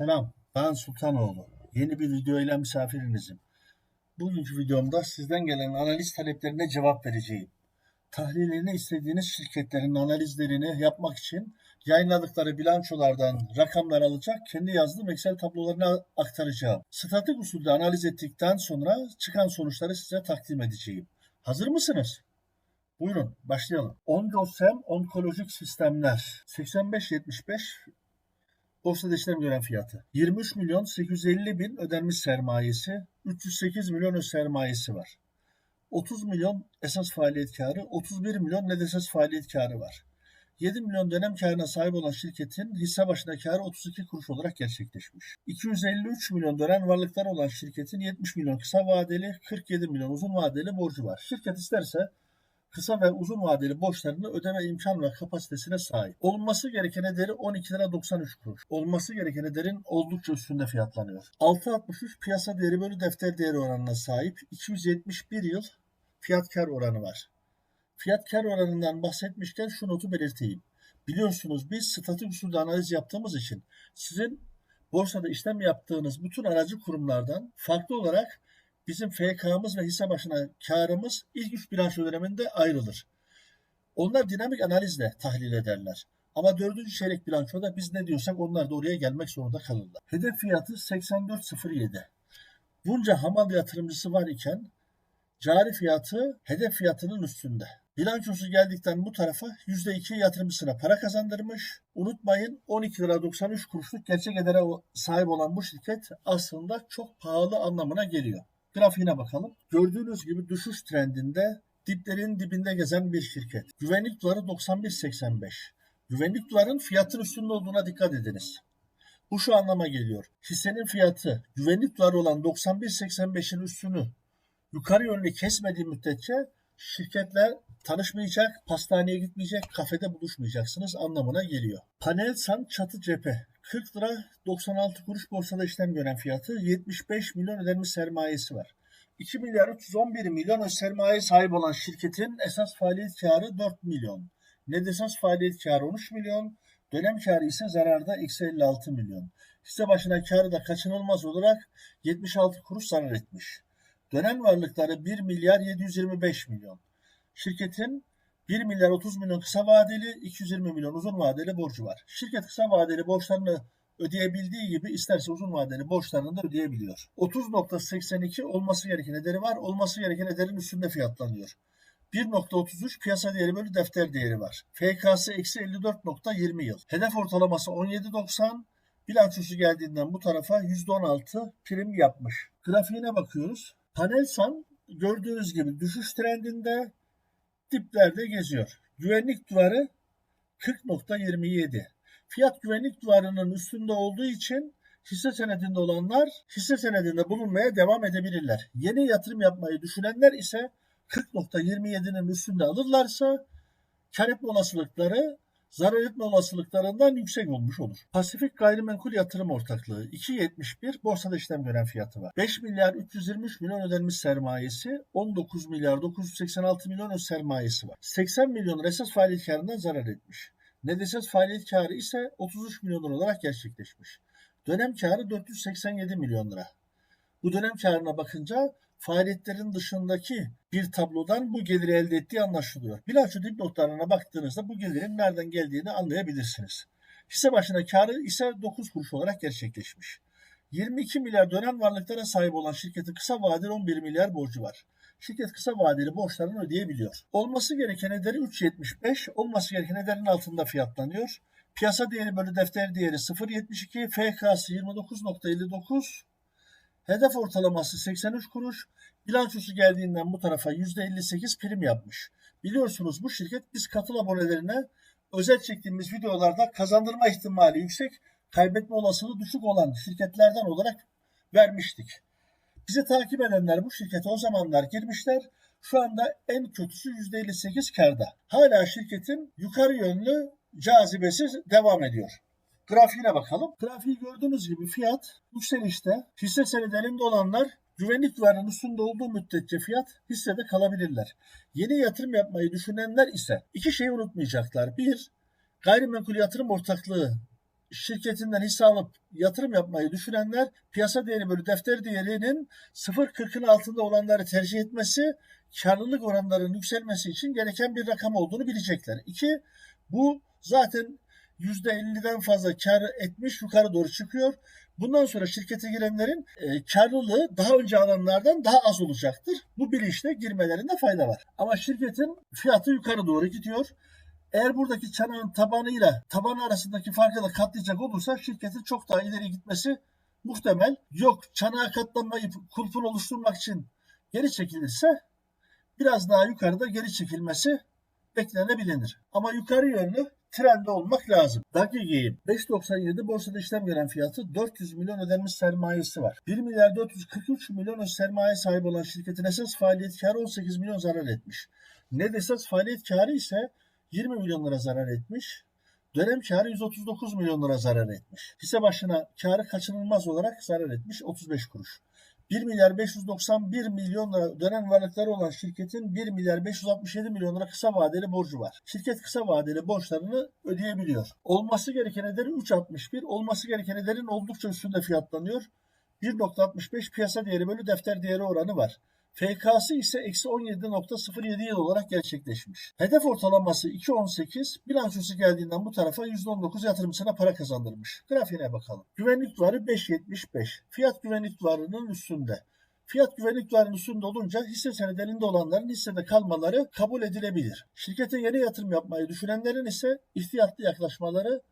Selam, ben Sultanoğlu. Yeni bir video ile misafirinizim. Bugünkü videomda sizden gelen analiz taleplerine cevap vereceğim. Tahlilini istediğiniz şirketlerin analizlerini yapmak için yayınladıkları bilançolardan rakamlar alacak, kendi yazdığım Excel tablolarına aktaracağım. Statik usulde analiz ettikten sonra çıkan sonuçları size takdim edeceğim. Hazır mısınız? Buyurun başlayalım. Ondosem Onkolojik Sistemler 8575 Borsada işlem gören fiyatı. 23 milyon 850 bin ödenmiş sermayesi, 308 milyon öz sermayesi var. 30 milyon esas faaliyet karı, 31 milyon net esas faaliyet karı var. 7 milyon dönem karına sahip olan şirketin hisse başına karı 32 kuruş olarak gerçekleşmiş. 253 milyon dönem varlıkları olan şirketin 70 milyon kısa vadeli, 47 milyon uzun vadeli borcu var. Şirket isterse kısa ve uzun vadeli borçlarını ödeme imkan ve kapasitesine sahip. Olması gereken ederi 12 lira 93 kuruş. Olması gereken ederin oldukça üstünde fiyatlanıyor. 6.63 piyasa değeri bölü defter değeri oranına sahip 271 yıl fiyat kar oranı var. Fiyat kar oranından bahsetmişken şu notu belirteyim. Biliyorsunuz biz statik usulde analiz yaptığımız için sizin borsada işlem yaptığınız bütün aracı kurumlardan farklı olarak bizim FK'mız ve hisse başına karımız ilk üç bilanço döneminde ayrılır. Onlar dinamik analizle tahlil ederler. Ama dördüncü çeyrek bilançoda biz ne diyorsak onlar da oraya gelmek zorunda kalırlar. Hedef fiyatı 84.07. Bunca hamal yatırımcısı var iken cari fiyatı hedef fiyatının üstünde. Bilançosu geldikten bu tarafa %2 yatırımcısına para kazandırmış. Unutmayın 12 lira 93 kuruşluk gerçek edere sahip olan bu şirket aslında çok pahalı anlamına geliyor. Grafiğine bakalım. Gördüğünüz gibi düşüş trendinde diplerin dibinde gezen bir şirket. Güvenlik duvarı 91.85. Güvenlik duvarın fiyatın üstünde olduğuna dikkat ediniz. Bu şu anlama geliyor. Hissenin fiyatı güvenlik duvarı olan 91.85'in üstünü yukarı yönlü kesmediği müddetçe şirketler tanışmayacak, pastaneye gitmeyecek, kafede buluşmayacaksınız anlamına geliyor. Panelsan çatı cephe 40 lira 96 kuruş borsada işlem gören fiyatı 75 milyon ödenmiş sermayesi var. 2 milyar 311 milyon sermaye sahip olan şirketin esas faaliyet karı 4 milyon. Net esas faaliyet karı 13 milyon. Dönem karı ise zararda eksi 56 milyon. Hisse başına karı da kaçınılmaz olarak 76 kuruş zarar etmiş. Dönem varlıkları 1 milyar 725 milyon. Şirketin 1 milyar 30 milyon kısa vadeli, 220 milyon uzun vadeli borcu var. Şirket kısa vadeli borçlarını ödeyebildiği gibi isterse uzun vadeli borçlarını da ödeyebiliyor. 30.82 olması gereken ederi var. Olması gereken ederin üstünde fiyatlanıyor. 1.33 piyasa değeri bölü defter değeri var. FK'sı eksi 54.20 yıl. Hedef ortalaması 17.90. Bilançosu geldiğinden bu tarafa %16 prim yapmış. Grafiğine bakıyoruz. Panelsan gördüğünüz gibi düşüş trendinde diplerde geziyor. Güvenlik duvarı 40.27. Fiyat güvenlik duvarının üstünde olduğu için hisse senedinde olanlar hisse senedinde bulunmaya devam edebilirler. Yeni yatırım yapmayı düşünenler ise 40.27'nin üstünde alırlarsa kar etme olasılıkları zarar etme olasılıklarından yüksek olmuş olur. Pasifik Gayrimenkul Yatırım Ortaklığı 2.71 borsada işlem gören fiyatı var. 5 milyar 323 milyon ödenmiş sermayesi, 19 milyar 986 milyon öz sermayesi var. 80 milyon esas faaliyet karından zarar etmiş. Net faaliyet karı ise 33 milyon lira olarak gerçekleşmiş. Dönem karı 487 milyon lira. Bu dönem karına bakınca faaliyetlerin dışındaki bir tablodan bu geliri elde ettiği anlaşılıyor. Bilanço dipnotlarına baktığınızda bu gelirin nereden geldiğini anlayabilirsiniz. Hisse başına karı ise 9 kuruş olarak gerçekleşmiş. 22 milyar dönem varlıklara sahip olan şirketin kısa vadeli 11 milyar borcu var. Şirket kısa vadeli borçlarını ödeyebiliyor. Olması gereken ederi 3.75, olması gereken ederin altında fiyatlanıyor. Piyasa değeri bölü defter değeri 0.72, FK'sı 29.59, Hedef ortalaması 83 kuruş. Bilançosu geldiğinden bu tarafa %58 prim yapmış. Biliyorsunuz bu şirket biz katıl abonelerine özel çektiğimiz videolarda kazandırma ihtimali yüksek, kaybetme olasılığı düşük olan şirketlerden olarak vermiştik. Bizi takip edenler bu şirkete o zamanlar girmişler. Şu anda en kötüsü %58 karda. Hala şirketin yukarı yönlü cazibesi devam ediyor. Grafiğine bakalım. Grafiği gördüğünüz gibi fiyat yükselişte. Hisse senedlerinde olanlar güvenlik duvarının üstünde olduğu müddetçe fiyat hissede kalabilirler. Yeni yatırım yapmayı düşünenler ise iki şeyi unutmayacaklar. Bir, gayrimenkul yatırım ortaklığı şirketinden hisse alıp yatırım yapmayı düşünenler piyasa değeri bölü defter değerinin 0.40'ın altında olanları tercih etmesi karlılık oranlarının yükselmesi için gereken bir rakam olduğunu bilecekler. İki, bu zaten %50'den fazla kar etmiş yukarı doğru çıkıyor. Bundan sonra şirkete girenlerin e, karlılığı daha önce alanlardan daha az olacaktır. Bu bilinçle girmelerinde fayda var. Ama şirketin fiyatı yukarı doğru gidiyor. Eğer buradaki çanağın tabanıyla taban arasındaki farkı da katlayacak olursa şirketin çok daha ileri gitmesi muhtemel. Yok çanağa katlanmayıp kulpun oluşturmak için geri çekilirse biraz daha yukarıda geri çekilmesi beklenebilir. Ama yukarı yönlü trende olmak lazım. Dakige'in 5.97 borsada işlem gören fiyatı 400 milyon ödenmiş sermayesi var. 1 milyar 443 milyon sermaye sahibi olan şirketin esas faaliyet karı 18 milyon zarar etmiş. Net esas faaliyet karı ise 20 milyon lira zarar etmiş. Dönem karı 139 milyon lira zarar etmiş. Hisse başına karı kaçınılmaz olarak zarar etmiş 35 kuruş. 1 milyar 591 milyon lira dönem varlıkları olan şirketin 1 milyar 567 milyon lira kısa vadeli borcu var. Şirket kısa vadeli borçlarını ödeyebiliyor. Olması gereken ederi 3.61, olması gereken ederin oldukça üstünde fiyatlanıyor. 1.65 piyasa değeri bölü defter değeri oranı var. FK'sı ise eksi 17.07 yıl olarak gerçekleşmiş. Hedef ortalaması 2.18, bilançosu geldiğinden bu tarafa %19 yatırımcısına para kazandırmış. Grafiğine bakalım. Güvenlik duvarı 5.75. Fiyat güvenlik duvarının üstünde. Fiyat güvenlik üstünde olunca hisse senedinde olanların hissede kalmaları kabul edilebilir. Şirkete yeni yatırım yapmayı düşünenlerin ise ihtiyatlı yaklaşmaları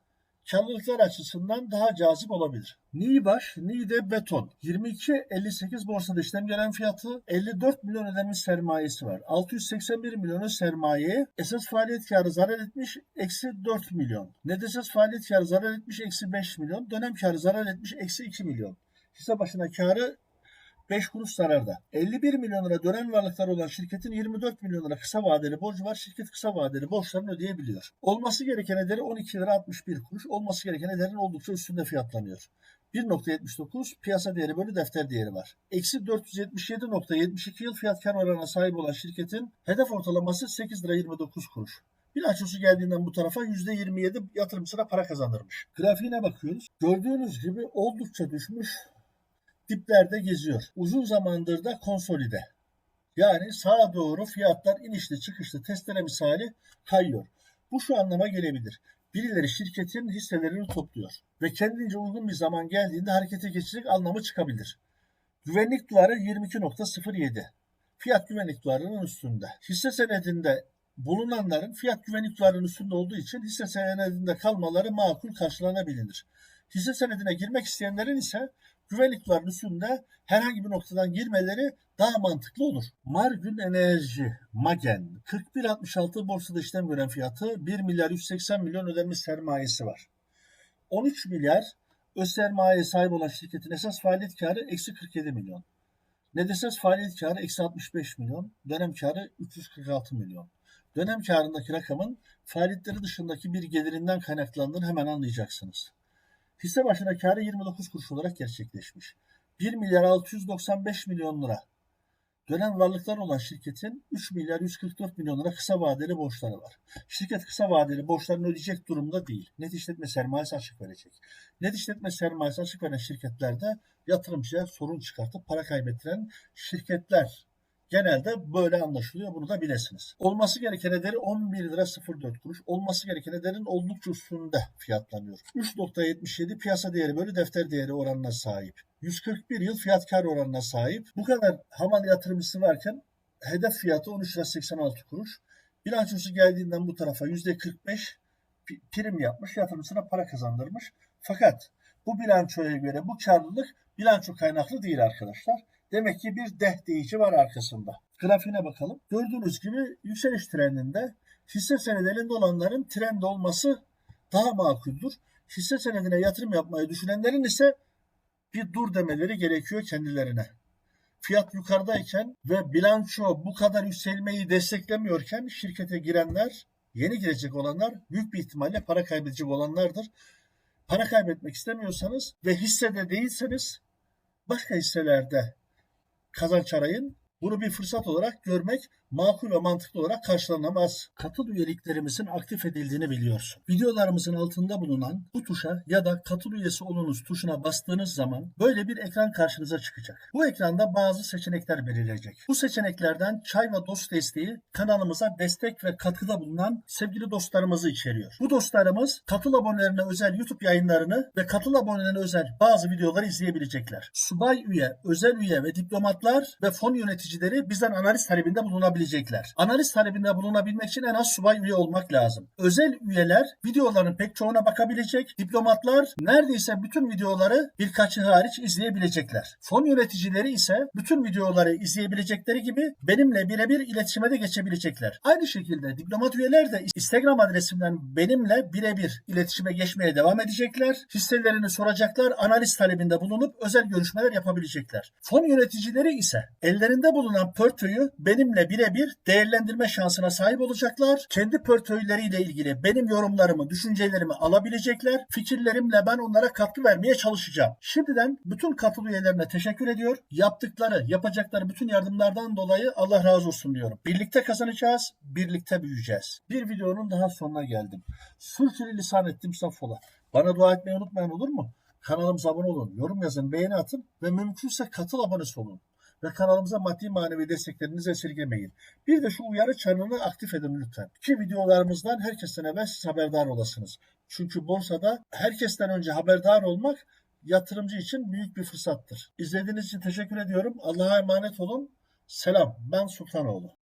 karlılıklar açısından daha cazip olabilir. Niğbaş, Niğde Beton 22.58 borsada işlem gelen fiyatı 54 milyon ödenmiş sermayesi var. 681 milyonu sermaye esas faaliyet karı zarar etmiş eksi 4 milyon. Net faaliyet karı zarar etmiş eksi 5 milyon. Dönem karı zarar etmiş eksi 2 milyon. Hisse başına karı 5 kuruş zararda. 51 milyon lira dönen varlıkları olan şirketin 24 milyon lira kısa vadeli borcu var. Şirket kısa vadeli borçlarını ödeyebiliyor. Olması gereken ederi 12 lira 61 kuruş. Olması gereken ederin oldukça üstünde fiyatlanıyor. 1.79 piyasa değeri bölü defter değeri var. Eksi 477.72 yıl fiyat kar oranına sahip olan şirketin hedef ortalaması 8 lira 29 kuruş. Bilançosu geldiğinden bu tarafa %27 yatırımcısına para kazandırmış. Grafiğine bakıyoruz. Gördüğünüz gibi oldukça düşmüş diplerde geziyor. Uzun zamandır da konsolide. Yani sağa doğru fiyatlar inişli çıkışlı testere misali kayıyor. Bu şu anlama gelebilir. Birileri şirketin hisselerini topluyor ve kendince uygun bir zaman geldiğinde harekete geçecek anlamı çıkabilir. Güvenlik duvarı 22.07. Fiyat güvenlik duvarının üstünde. Hisse senedinde bulunanların fiyat güvenlik duvarının üstünde olduğu için hisse senedinde kalmaları makul karşılanabilir. Hisse senedine girmek isteyenlerin ise güvenlik duvarının üstünde herhangi bir noktadan girmeleri daha mantıklı olur. Margün Enerji, Magen, 41.66 borsada işlem gören fiyatı 1 milyar 180 milyon ödenmiş sermayesi var. 13 milyar öz sermaye sahip olan şirketin esas faaliyet karı eksi 47 milyon. Net faaliyet karı eksi 65 milyon. Dönem karı 346 milyon. Dönem karındaki rakamın faaliyetleri dışındaki bir gelirinden kaynaklandığını hemen anlayacaksınız. Hisse başına karı 29 kuruş olarak gerçekleşmiş. 1 milyar 695 milyon lira dönen varlıklar olan şirketin 3 milyar 144 milyon lira kısa vadeli borçları var. Şirket kısa vadeli borçlarını ödeyecek durumda değil. Net işletme sermayesi açık verecek. Net işletme sermayesi açık veren şirketlerde yatırımcıya sorun çıkartıp para kaybettiren şirketler Genelde böyle anlaşılıyor. Bunu da bilesiniz. Olması gereken ederi 11 lira 04 kuruş. Olması gereken ederin oldukça üstünde fiyatlanıyor. 3.77 piyasa değeri bölü defter değeri oranına sahip. 141 yıl fiyat kar oranına sahip. Bu kadar hamal yatırımcısı varken hedef fiyatı 13 lira 86 kuruş. Bilançosu geldiğinden bu tarafa %45 prim yapmış, yatırımcısına para kazandırmış. Fakat bu bilançoya göre bu karlılık bilanço kaynaklı değil arkadaşlar. Demek ki bir deh deyici var arkasında. Grafiğine bakalım. Gördüğünüz gibi yükseliş trendinde hisse senedinin olanların trend olması daha makuldür. Hisse senedine yatırım yapmayı düşünenlerin ise bir dur demeleri gerekiyor kendilerine. Fiyat yukarıdayken ve bilanço bu kadar yükselmeyi desteklemiyorken şirkete girenler, yeni girecek olanlar büyük bir ihtimalle para kaybedecek olanlardır. Para kaybetmek istemiyorsanız ve hissede değilseniz başka hisselerde kazanç arayın. Bunu bir fırsat olarak görmek makul ve mantıklı olarak karşılanamaz. Katıl üyeliklerimizin aktif edildiğini biliyorsun. Videolarımızın altında bulunan bu tuşa ya da katıl üyesi olunuz tuşuna bastığınız zaman böyle bir ekran karşınıza çıkacak. Bu ekranda bazı seçenekler belirleyecek. Bu seçeneklerden çay ve dost desteği kanalımıza destek ve katkıda bulunan sevgili dostlarımızı içeriyor. Bu dostlarımız katıl abonelerine özel YouTube yayınlarını ve katıl abonelerine özel bazı videoları izleyebilecekler. Subay üye, özel üye ve diplomatlar ve fon yöneticileri bizden analiz talebinde bulunabilecekler. Analiz talebinde bulunabilmek için en az subay üye olmak lazım. Özel üyeler videoların pek çoğuna bakabilecek. Diplomatlar neredeyse bütün videoları birkaçı hariç izleyebilecekler. Fon yöneticileri ise bütün videoları izleyebilecekleri gibi benimle birebir iletişime de geçebilecekler. Aynı şekilde diplomat üyeler de Instagram adresimden benimle birebir iletişime geçmeye devam edecekler. Hisselerini soracaklar, analiz talebinde bulunup özel görüşmeler yapabilecekler. Fon yöneticileri ise ellerinde bulunan portföyü benimle birebir değerlendirme şansına sahip olacaklar. Kendi portföyleriyle ilgili benim yorumlarımı, düşüncelerimi alabilecekler. Fikirlerimle ben onlara katkı vermeye çalışacağım. Şimdiden bütün katıl üyelerine teşekkür ediyor. Yaptıkları, yapacakları bütün yardımlardan dolayı Allah razı olsun diyorum. Birlikte kazanacağız, birlikte büyüyeceğiz. Bir videonun daha sonuna geldim. Sürçülü lisan ettim saffola. Bana dua etmeyi unutmayın olur mu? Kanalımıza abone olun, yorum yazın, beğeni atın ve mümkünse katıl abonesi olun. Ve kanalımıza maddi manevi desteklerinizi esirgemeyin. Bir de şu uyarı çanını aktif edin lütfen. Ki videolarımızdan herkesten evvel siz haberdar olasınız. Çünkü borsada herkesten önce haberdar olmak yatırımcı için büyük bir fırsattır. İzlediğiniz için teşekkür ediyorum. Allah'a emanet olun. Selam. Ben Sultanoğlu.